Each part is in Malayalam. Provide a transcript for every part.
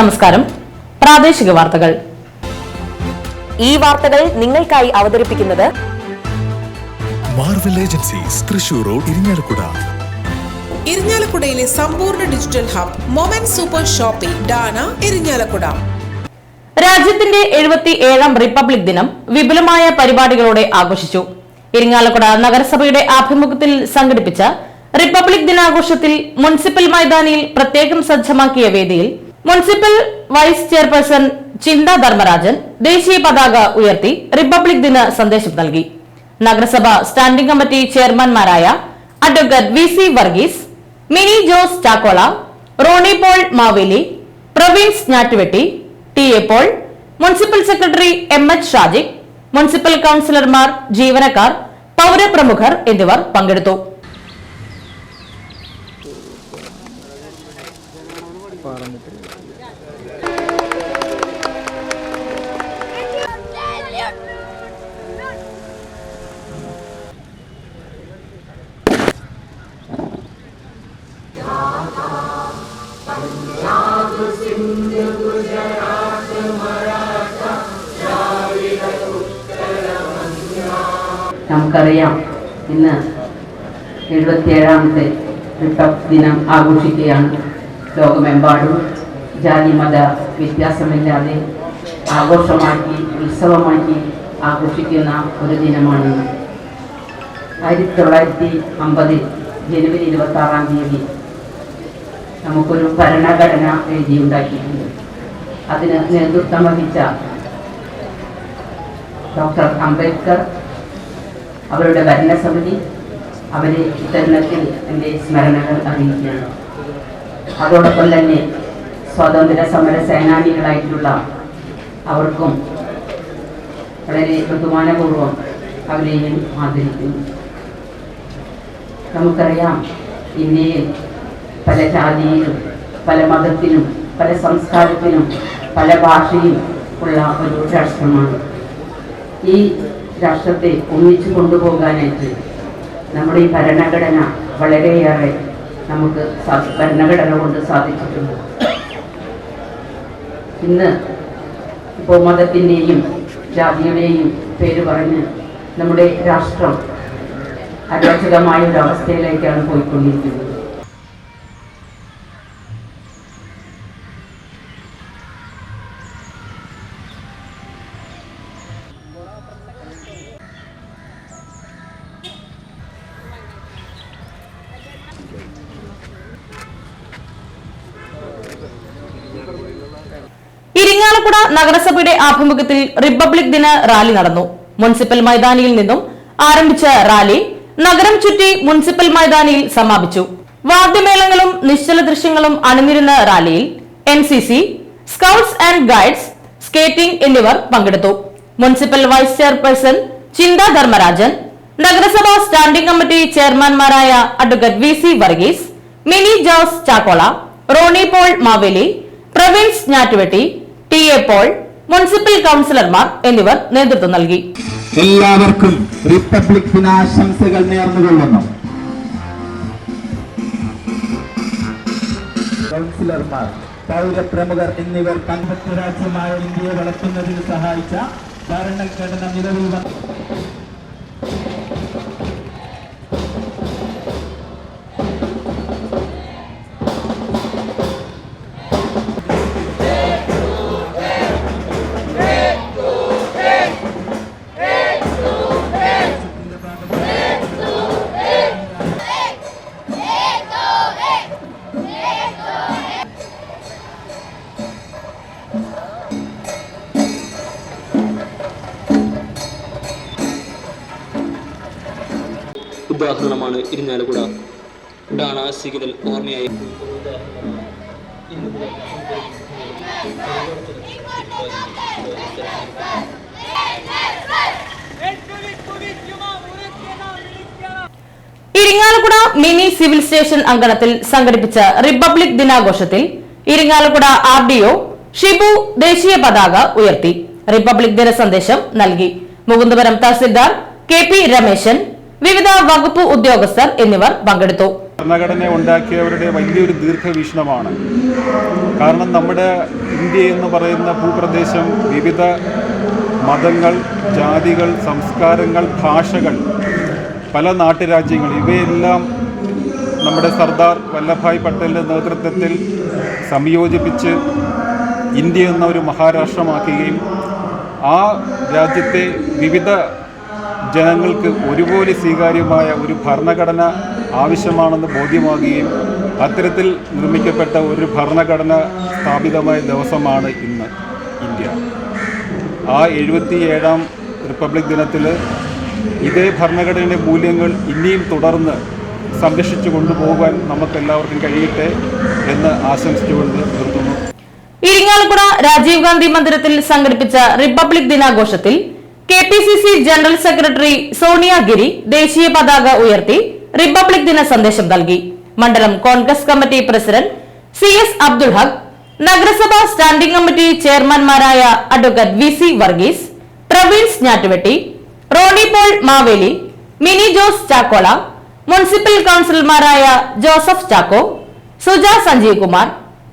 നമസ്കാരം. പ്രാദേശിക വാർത്തകൾ. ഈ വാർത്തകൾ നിങ്ങൾക്കായി അവതരിപ്പിക്കുന്നത് Marvel agencies Thrissur road Irinjalakuda ഇരിഞ്ഞാലക്കുടയിലെ സമ്പൂർണ digital hub moment super shopping Dana Irinjalakuda രാജ്യത്തിന്റെ എഴുപത്തി ഏഴാം റിപ്പബ്ലിക് ദിനം വിപുലമായ പരിപാടികളോടെ ആഘോഷിച്ചു. ഇരിങ്ങാലക്കുട നഗരസഭയുടെ ആഭിമുഖ്യത്തിൽ സംഘടിപ്പിച്ച റിപ്പബ്ലിക് ദിനാഘോഷത്തിൽ മുനിസിപ്പൽ മൈതാനിയിൽ പ്രത്യേകം സജ്ജമാക്കിയ വേദിയിൽ municipal vice chairperson Chintha Dharmarajan ദേശീയ പതാക ഉയർത്തി റിപ്പബ്ലിക് ദിന സന്ദേശം നൽകി. നഗരസഭ standing committee ചെയർമാൻമാരായ advocate V C Varghese Mini Jose Chakkola Roni Paul Maveli Praveens Njattuvetty T A Paul municipal secretary M H Shajik municipal കൌൺസിലർമാർ ജീവനക്കാർ പൌരപ്രമുഖർ എന്നിവർ പങ്കെടുത്തു. നമുക്കറിയാം. ഇന്ന് എഴുപത്തിയേഴാമത്തെ റിപ്പബ്ലിക് ദിനം ആഘോഷിക്കുകയാണ് ലോകമെമ്പാടും. ജാതി മത വ്യത്യാസമില്ലാതെ ആഘോഷമാക്കി ഉത്സവമാക്കി ആഘോഷിക്കുന്ന ഒരു ദിനമാണ് ആയിരത്തി തൊള്ളായിരത്തി അമ്പതിൽ ജനുവരി ഇരുപത്തി ആറാം തീയതി നമുക്കൊരു ഭരണഘടന എഴുതിയുണ്ടാക്കിയിട്ടുണ്ട്. അതിന് നേതൃത്വം വഹിച്ച ഡോക്ടർ അംബേദ്കർ അവരുടെ ഭരണസമിതി അവരെ ഇത്തരുണത്തിൽ എന്റെ സ്മരണകൾ അറിയിക്കുകയാണ്. അതോടൊപ്പം തന്നെ സ്വാതന്ത്ര്യ സമര സേനാനികളായിട്ടുള്ള അവർക്കും വളരെ ബഹുമാനപൂർവം അവരെയും ആദരിക്കുന്നു. നമുക്കറിയാം ഇന്ത്യയിൽ പല ജാതിയിലും പല മതത്തിനും പല സംസ്കാരത്തിനും പല ഭാഷയും ഉള്ള ഒരു രാഷ്ട്രമാണ്. ഈ രാഷ്ട്രത്തെ ഒന്നിച്ചു കൊണ്ടുപോകാനായിട്ട് നമ്മുടെ ഈ ഭരണഘടന വളരെയേറെ നമുക്ക് ഭരണഘടന കൊണ്ട് സാധിച്ചിട്ടുണ്ട്. ഇന്ന് ഇപ്പോൾ മതത്തിന്റെയും ജാതിയുടെയും പേര് പറഞ്ഞ് നമ്മുടെ രാഷ്ട്രം അരോചകമായ ഒരു അവസ്ഥയിലേക്കാണ് പോയിക്കൊണ്ടിരിക്കുന്നത്. ഇരിങ്ങാലക്കുട നഗരസഭയുടെ ആഭിമുഖ്യത്തിൽ റിപ്പബ്ലിക് ദിന റാലി നടന്നു. മുനിസിപ്പൽ മൈതാനിയിൽ നിന്നും ആരംഭിച്ച റാലി നഗരം ചുറ്റി മുനിസിപ്പൽ മൈതാനിയിൽ സമാപിച്ചു. വാദ്യമേളങ്ങളും നിശ്ചല ദൃശ്യങ്ങളും അണിനിരുന്ന റാലിയിൽ N C C scouts and guides skating എന്നിവർ പങ്കെടുത്തു. Municipal vice chairperson Chintha Dharmarajan നഗരസഭാ standing committee ചെയർമാൻമാരായ advocate V C Varghese Mini Jose Chakkola Roni Paul Maveli Praveens Njattuvetty T A Paul municipal കൌൺസിലർമാർ എന്നിവർ നേതൃത്വം നൽകി. എല്ലാവർക്കും റിപ്പബ്ലിക് ദിനാശംസകൾ നേർന്നുകൊള്ളുന്നു. കൗൺസിലർമാർ പൗരപ്രമുഖർ എന്നിവർ കമ്പത്ത് രാജ്യമായ ഇന്ത്യയെ വളർത്തുന്നതിന് സഹായിച്ച ഭരണഘടന നിലവിൽ വന്ന ഉദാഹരണമാണ് ഇരിഞ്ഞാലക്കുട ഡാണ സിഗ്നൽ ഓർമ്മയായി. ഇരിങ്ങാലക്കുട മിനി സിവിൽ സ്റ്റേഷൻ അങ്കണത്തിൽ സംഘടിപ്പിച്ച republic ദിനാഘോഷത്തിൽ Irinjalakuda R D O Shibu ദേശീയ പതാക ഉയർത്തി. റിപ്പബ്ലിക് ദിന സന്ദേശം നൽകി. മുകുന്ദപുരം തഹസിൽദാർ കെ പി രമേശൻ വിവിധ വകുപ്പ് ഉദ്യോഗസ്ഥർ എന്നിവർ പങ്കെടുത്തു. ഭരണഘടന ഉണ്ടാക്കിയവരുടെ വലിയൊരു ദീർഘവീക്ഷണമാണ്. കാരണം നമ്മുടെ ഇന്ത്യ എന്ന് പറയുന്ന ഭൂപ്രദേശം വിവിധ മതങ്ങൾ ജാതികൾ സംസ്കാരങ്ങൾ ഭാഷകൾ പല നാട്ടുരാജ്യങ്ങൾ ഇവയെല്ലാം നമ്മുടെ സർദാർ വല്ലഭായ് പട്ടേലിന്റെ നേതൃത്വത്തിൽ സംയോജിപ്പിച്ച് ഇന്ത്യ എന്ന ഒരു മഹാരാഷ്ട്രമാക്കുകയും ആ രാജ്യത്തെ വിവിധ ജനങ്ങൾക്ക് ഒരുപോലെ സ്വീകാര്യമായ ഒരു ഭരണഘടന ആവശ്യമാണെന്ന് ബോധ്യമാകുകയും അത്തരത്തിൽ നിർമ്മിക്കപ്പെട്ട ഒരു ഭരണഘടന സ്ഥാപിതമായ ദിവസമാണ് ഇന്ന് ഇന്ത്യ. ആ എഴുപത്തി ഏഴാം റിപ്പബ്ലിക് ദിനത്തിൽ ഇതേ ഭരണഘടനയുടെ മൂല്യങ്ങൾ ഇനിയും തുടർന്ന് സംരക്ഷിച്ചു കൊണ്ടുപോകാൻ നമുക്കെല്ലാവർക്കും കഴിയട്ടെ എന്ന് ആശംസിച്ചുകൊണ്ട് നിർത്തുന്നു. ഇരിങ്ങാലക്കുട രാജീവ് ഗാന്ധി മന്ദിരത്തിൽ സംഘടിപ്പിച്ച റിപ്പബ്ലിക് ദിനാഘോഷത്തിൽ K P C C general secretary Soniyagiri ദേശീയ പതാക ഉയർത്തി റിപ്പബ്ലിക് ദിന സന്ദേശം നൽകി. മണ്ഡലം Congress committee president C S Abdul Haq നഗരസഭാ സ്റ്റാൻഡിംഗ് കമ്മിറ്റി ചെയർമാൻമാരായ അഡ്വക്കേറ്റ് വി സി വർഗീസ് പ്രവീൺസ് ഞാറ്റുവെട്ടി റോണി പോൾ മാവേലി മിനി ജോസ് ചാക്കോള മുനിസിപ്പൽ കൌൺസിലർമാരായ ജോസഫ് ചാക്കോ സുജ സഞ്ജീവ് കുമാർ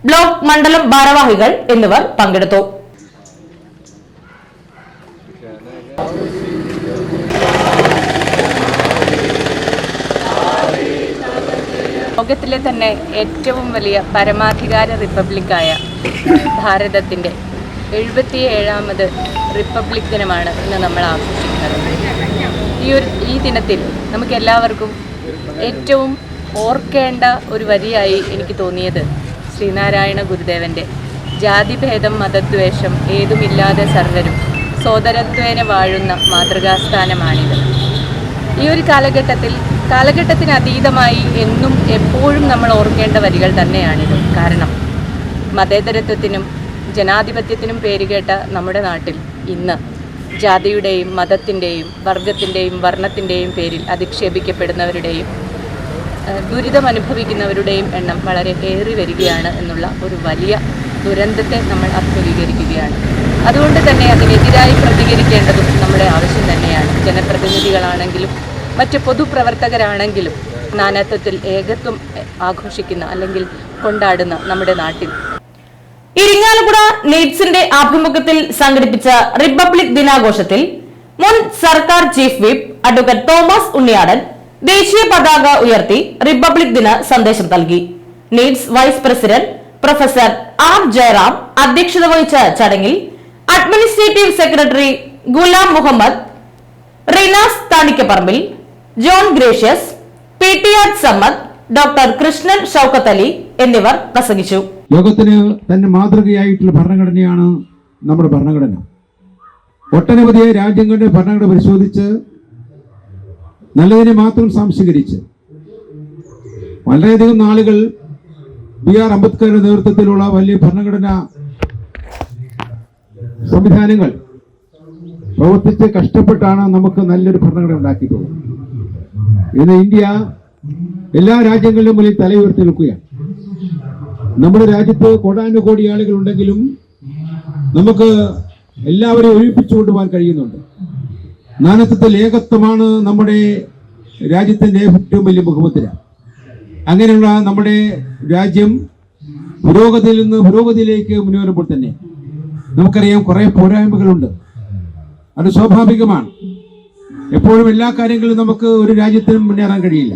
ബ്ലോക്ക് മണ്ഡലം ഭാരവാഹികൾ എന്നിവർ പങ്കെടുത്തു. തന്നെ ഏറ്റവും വലിയ പരമാധികാര റിപ്പബ്ലിക്കായ ഭാരതത്തിന്റെ എഴുപത്തി ഏഴാമത് റിപ്പബ്ലിക് ദിനമാണ് ഇന്ന് നമ്മൾ ആഘോഷിക്കുന്നത്. ഈ ഒരു ഈ ദിനത്തിൽ നമുക്ക് എല്ലാവർക്കും ഏറ്റവും ഓർക്കേണ്ട ഒരു വരിയായി എനിക്ക് തോന്നിയത് ശ്രീനാരായണ ഗുരുദേവന്റെ ജാതിഭേദം മതദ്വേഷം ഏതുമില്ലാതെ സർവരും സോദരത്വേന വാഴുന്ന മാതൃകാസ്ഥാനമാണിത്. ഈ ഒരു കാലഘട്ടത്തിൽ കാലഘട്ടത്തിന് അതീതമായി എന്നും എപ്പോഴും നമ്മൾ ഓർക്കേണ്ട വരികൾ തന്നെയാണിത്. കാരണം മതേതരത്വത്തിനും ജനാധിപത്യത്തിനും പേരുകേട്ട നമ്മുടെ നാട്ടിൽ ഇന്ന് ജാതിയുടെയും മതത്തിന്റെയും വർഗത്തിന്റെയും വർണത്തിന്റെയും പേരിൽ അധിക്ഷേപിക്കപ്പെടുന്നവരുടെയും ദുരിതം ദുരിതമനുഭവിക്കുന്നവരുടെയും എണ്ണം വളരെ ഏറി വരികയാണ് എന്നുള്ള ഒരു വലിയ ദുരന്തത്തെ നമ്മൾ അഭിമുഖീകരിക്കുകയാണ്. അതുകൊണ്ട് തന്നെ അതിനെതിരായി പ്രതികരിക്കേണ്ടതും നമ്മുടെ ആവശ്യം ജനപ്രതിനിധികളാണെങ്കിലും മറ്റ് പൊതുപ്രവർത്തകരാണെങ്കിലും നാനാത്വത്തിൽ ഏകത്വം ആഘോഷിക്കുന്ന അല്ലെങ്കിൽ കൊണ്ടാടുന്ന നമ്മുടെ നാട്ടിൽ. ഇരിങ്ങാലക്കുട നെയ്റ്റ്സിന്റെ ആഭിമുഖ്യത്തിൽ സംഘടിപ്പിച്ച റിപ്പബ്ലിക് ദിനാഘോഷത്തിൽ മുൻ സർക്കാർ chief whip advocate Thomas Unniyadan ദേശീയ പതാക ഉയർത്തി റിപ്പബ്ലിക് ദിന സന്ദേശം നൽകി. Needs vice president professor R Jayaram അധ്യക്ഷത വഹിച്ച ചടങ്ങിൽ administrative secretary Ghulam Muhammad Rinas Thanikkaparambil John Gracious P T R Sammad doctor Krishnan Shoukath Ali എന്നിവർ പ്രസംഗിച്ചു. ലോകത്തിന് തന്നെ മാതൃകയായിട്ടുള്ള ഭരണഘടനയാണ് നമ്മുടെ ഭരണഘടന. ഒട്ടനവധി രാജ്യങ്ങളുടെ ഭരണഘടന പരിശോധിച്ച് നല്ലതിനെ മാത്രം സംശീകരിച്ച് വളരെയധികം നാളുകൾ ബി ആർ അംബേദ്കറുടെ നേതൃത്വത്തിലുള്ള വലിയ ഭരണഘടന സംവിധാനങ്ങൾ പ്രവർത്തിച്ച് കഷ്ടപ്പെട്ടാണ് നമുക്ക് നല്ലൊരു ഭരണഘടന ഉണ്ടാക്കിയിട്ടുള്ളത് ഇന്ന് ഇന്ത്യ എല്ലാ രാജ്യങ്ങളിലും മുന്നിൽ തല ഉയർത്തി നിൽക്കുകയാണ്. നമ്മുടെ രാജ്യത്ത് കോടാനുകോടി ആളുകൾ ഉണ്ടെങ്കിലും നമുക്ക് എല്ലാവരെയും ഒഴിപ്പിച്ചു കൊണ്ടുപോകാൻ കഴിയുന്നുണ്ട്. നാനത്വത്തിൽ ഏകത്വമാണ് നമ്മുടെ രാജ്യത്തിന്റെ ഏറ്റവും വലിയ മുഖമുദ്ര അങ്ങനെയുള്ള നമ്മുടെ രാജ്യം പുരോഗതിയിൽ നിന്ന് പുരോഗതിയിലേക്ക് മുന്നേറുമ്പോൾ തന്നെ നമുക്കറിയാം കുറേ പോരായ്മകളുണ്ട്. അത് സ്വാഭാവികമാണ്. എപ്പോഴും എല്ലാ കാര്യങ്ങളും നമുക്ക് ഒരു രാജ്യത്തിനും മുന്നേറാൻ കഴിയില്ല.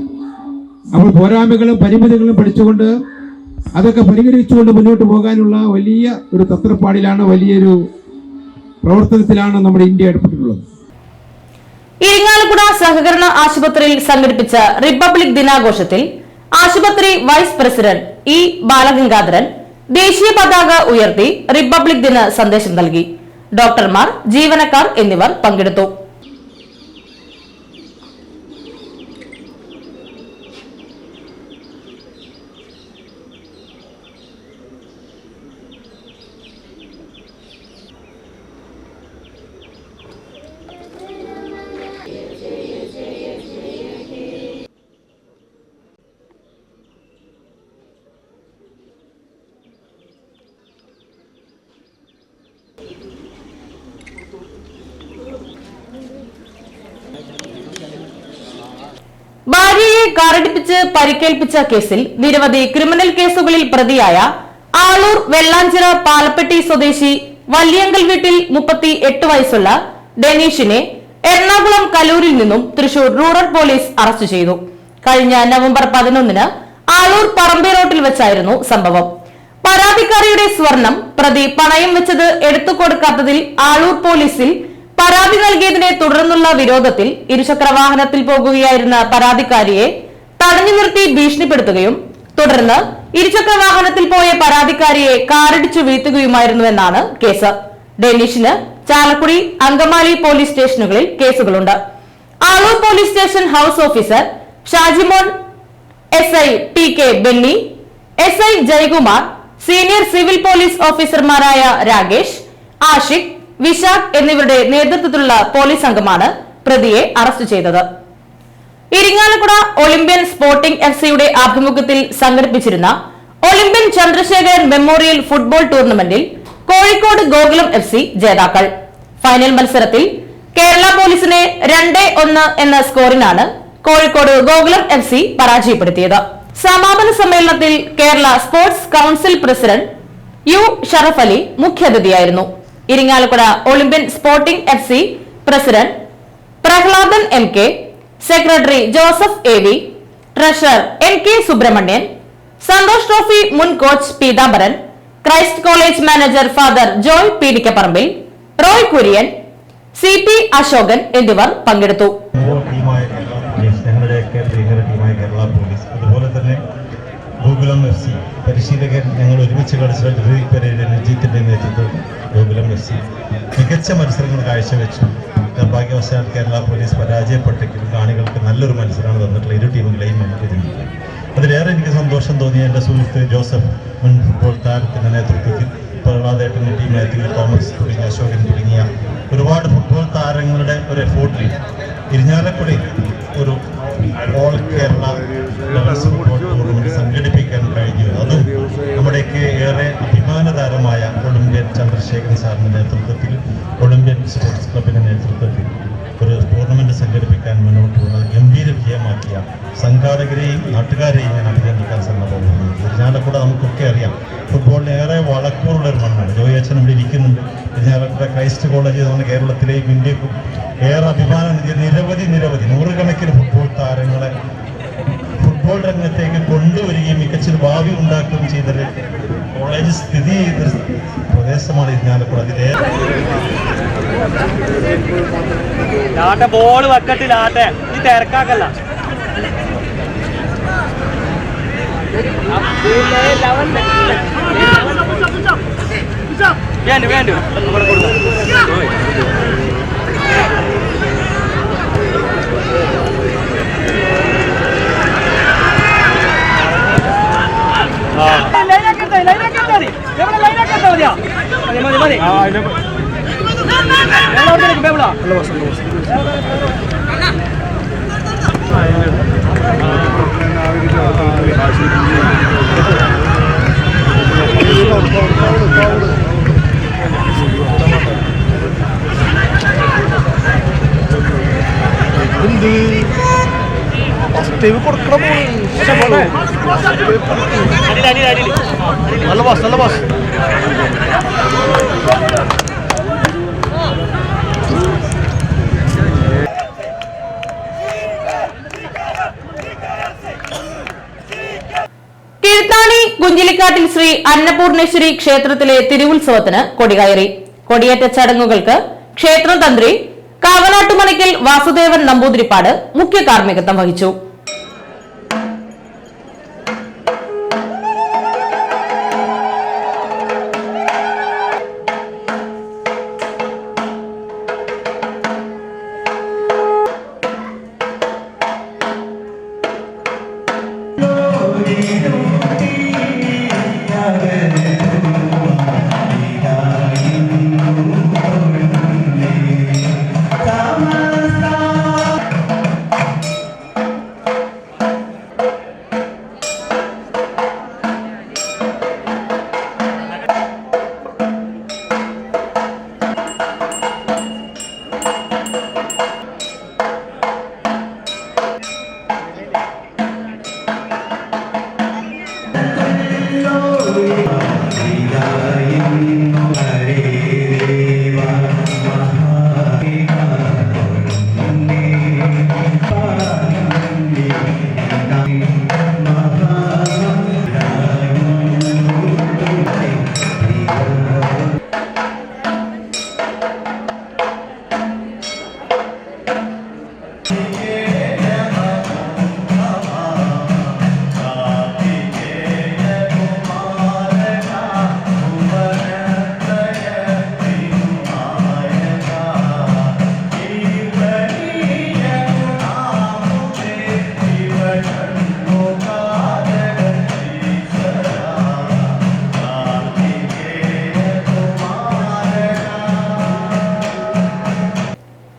അപ്പോൾ പോരായ്മകളും പരിമിതികളും പഠിച്ചുകൊണ്ട് അതൊക്കെ പരിഹരിച്ചുകൊണ്ട് മുന്നോട്ട് പോകാനുള്ള വലിയ ഒരു തത്രപ്പാടിലാണ് വലിയൊരു പ്രവർത്തനത്തിലാണ് നമ്മുടെ ഇന്ത്യ ഏർപ്പെട്ടിട്ടുള്ളത്. ഇരിങ്ങാലക്കുട സഹകരണ ആശുപത്രിയിൽ സംഘടിപ്പിച്ച റിപ്പബ്ലിക് ദിനാഘോഷത്തിൽ ആശുപത്രി വൈസ് പ്രസിഡന്റ് ഇ ബാലഗംഗാധരൻ ദേശീയ പതാക ഉയർത്തി റിപ്പബ്ലിക് ദിന സന്ദേശം നൽകി. ഡോക്ടർമാർ ജീവനക്കാർ എന്നിവർ പങ്കെടുത്തു. കാറിടിപ്പിച്ച് പരിക്കേൽപ്പിച്ച കേസിൽ നിരവധി ക്രിമിനൽ കേസുകളിൽ പ്രതിയായ ആളൂർ വെള്ളാഞ്ചിറ പാലപ്പെട്ടി സ്വദേശി വല്യങ്കൽ വീട്ടിൽ മുപ്പത്തി എട്ട് വയസ്സുള്ള ഡെനീഷിനെ എറണാകുളം കലൂരിൽ നിന്നും തൃശൂർ റൂറൽ പോലീസ് അറസ്റ്റ് ചെയ്തു. കഴിഞ്ഞ നവംബർ പതിനൊന്നിന് ആളൂർ പറമ്പി റോട്ടിൽ വെച്ചായിരുന്നു സംഭവം. പരാതിക്കാരിയുടെ സ്വർണം പ്രതി പണയം വെച്ചത് എടുത്തു കൊടുക്കാത്തതിൽ ആളൂർ പോലീസിൽ പരാതി നൽകിയതിനെ തുടർന്നുള്ള വിരോധത്തിൽ ഇരുചക്ര വാഹനത്തിൽ പോകുകയായിരുന്ന പരാതിക്കാരിയെ തടഞ്ഞു നിർത്തി ഭീഷണിപ്പെടുത്തുകയും തുടർന്ന് ഇരുചക്ര വാഹനത്തിൽ പോയ പരാതിക്കാരിയെ കാറിടിച്ചു വീഴ്ത്തുകയുമായിരുന്നുവെന്നാണ് കേസ്. ഡെനീഷിന് ചാലക്കുടി അങ്കമാലി പോലീസ് സ്റ്റേഷനുകളിൽ കേസുകളുണ്ട്. Aloor police station house officer Shajimon S I T K Benny S I Jayakumar senior civil police ഓഫീസർമാരായ രാകേഷ് ആഷിഖ് വിശാഖ് എന്നിവരുടെ നേതൃത്വത്തിലുള്ള പോലീസ് സംഘമാണ് പ്രതിയെ അറസ്റ്റ് ചെയ്തത്. ഇരിങ്ങാലക്കുട ഒളിമ്പ്യൻ സ്പോർട്ടിംഗ് എഫ് സിയുടെ ആഭിമുഖ്യത്തിൽ സംഘടിപ്പിച്ചിരുന്ന ഒളിമ്പ്യൻ ചന്ദ്രശേഖരൻ മെമ്മോറിയൽ ഫുട്ബോൾ ടൂർണമെന്റിൽ കോഴിക്കോട് ഗോകുലം എഫ് സി ജേതാക്കൾ. ഫൈനൽ മത്സരത്തിൽ കേരള പോലീസിനെ രണ്ട് ഒന്ന് എന്ന സ്കോറിനാണ് കോഴിക്കോട് ഗോകുലം എഫ് സി പരാജയപ്പെടുത്തിയത്. സമാപന സമ്മേളനത്തിൽ Kerala sports council president U Sharaf Ali മുഖ്യാതിഥിയായിരുന്നു. Irinjalakuda Olympian sporting F C president Prahladan M K secretary Joseph A V treasurer N K Subrahmanian Santosh trophy മുൻ coach Peethambaran Christ college manager father Joy Peedikaparambil Roy Kurian C P Ashokan എന്നിവർ പങ്കെടുത്തു. ഗോകുലം എഫ് സി പരിശീലകൻ ഞങ്ങൾ ഒരുമിച്ച് കളിച്ച ഡ്രീ പെരേര രഞ്ജിത്തിന്റെ നേതൃത്വം ഗോകുലം എഫ് സി മികച്ച മത്സരങ്ങൾ കാഴ്ചവെച്ചു. നിർഭാഗ്യവശാൽ കേരള പോലീസ് പരാജയപ്പെട്ടെങ്കിലും കാണികൾക്ക് നല്ലൊരു മത്സരമാണ് തന്നിട്ടുള്ള ഇരു ടീമുകളെയും നമുക്ക് ഇതിനുണ്ട്. അതിലേറെ എനിക്ക് സന്തോഷം തോന്നിയ എന്റെ സുഹൃത്ത് ജോസഫ് മുൻ ഫുട്ബോൾ താരത്തിന്റെ നേതൃത്വത്തിൽ പ്രഹ്ലാദേട്ടന്റെ ടീം മാത്യു തോമസ് തുടങ്ങിയ അശോകൻ തുടങ്ങിയ ഒരുപാട് ഫുട്ബോൾ താരങ്ങളുടെ ഒരു എഫോർട്ടിൽ ഇരിഞ്ഞാലക്കുടി ഒരു ഓൾ കേരള ഫുട്ബോൾ ടൂർണമെന്റ് സംഘടിപ്പിക്കാൻ കഴിഞ്ഞു. അതും നമ്മുടെയൊക്കെ ഏറെ അഭിമാനതാരമായ ഒളിമ്പ്യൻ ചന്ദ്രശേഖരൻ സാറിന്റെ നേതൃത്വത്തിൽ ഒളിമ്പ്യൻ സ്പോർട്സ് ക്ലബിന്റെ നേതൃത്വത്തിൽ ഒരു ടൂർണമെന്റ് സംഘടിപ്പിക്കാൻ മുന്നോട്ട് പോകുന്നത് ഗംഭീര വിജയമാക്കിയ സംഘാടകരെയും നാട്ടുകാരെയും ഞാൻ അഭിനന്ദിക്കാൻ സന്നദ്ധമാണ് ഇരിഞ്ഞാലക്കുട നമുക്കൊക്കെ അറിയാം. ഫുട്ബോളിന് ഏറെ വളക്കൂറുള്ള ഒരു മണ്ണാണ്. ജോയി അച്ഛൻ ഇവിടെ ഇരിക്കുന്നുണ്ട്. ഇരിഞ്ഞാലക്കുട ക്രൈസ്റ്റ് കോളേജ് നമ്മുടെ കേരളത്തിലെയും ഇന്ത്യക്കും ഏറെ അഭിമാനം നിരവധി നിരവധി നൂറുകണക്കിന് ഫുട്ബോൾ താരങ്ങളെ ഫുട്ബോൾ രംഗത്തേക്ക് കൊണ്ടുവരികയും മികച്ചൊരു ഭാവി ഉണ്ടാക്കുകയും ചെയ്തൊരു കോളേജ് സ്ഥിതി ചെയ്ത പ്രദേശമാണ് ഇരിഞ്ഞാലക്കുട അതിലെ ബോൾ വെക്കട്ടില്ലാട്ടെ ഈ തിരക്കാക്കല്ല. വേണ്ട വേണ്ട ലൈനാക്കി എടുത്താ മതി ലൈനാക്കി എടുത്താ മതി എവിടെ ലൈനാക്കി എടുത്താ മതിയാ മതി മതി മതി എവിടെ അവിടെ നിൽക്കും എവിടെ അടിയിൽ അടിയിൽ കൊടുക്കണം. നല്ല ബസ് നല്ല ബസ് കിഴുത്താണി കുഞ്ചിലിക്കാട്ടിൽ ശ്രീ അന്നപൂർണേശ്വരി ക്ഷേത്രത്തിലെ തിരുവുത്സവത്തിന് കൊടികയറി. കൊടിയേറ്റ ചടങ്ങുകൾക്ക് ക്ഷേത്രം തന്ത്രി വാസുദേവൻ നമ്പൂതിരിപ്പാട് മുഖ്യ കാർമ്മികത്വം വഹിച്ചു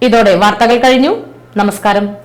ഇതോടെ വാർത്തകൾ കഴിഞ്ഞു. നമസ്കാരം.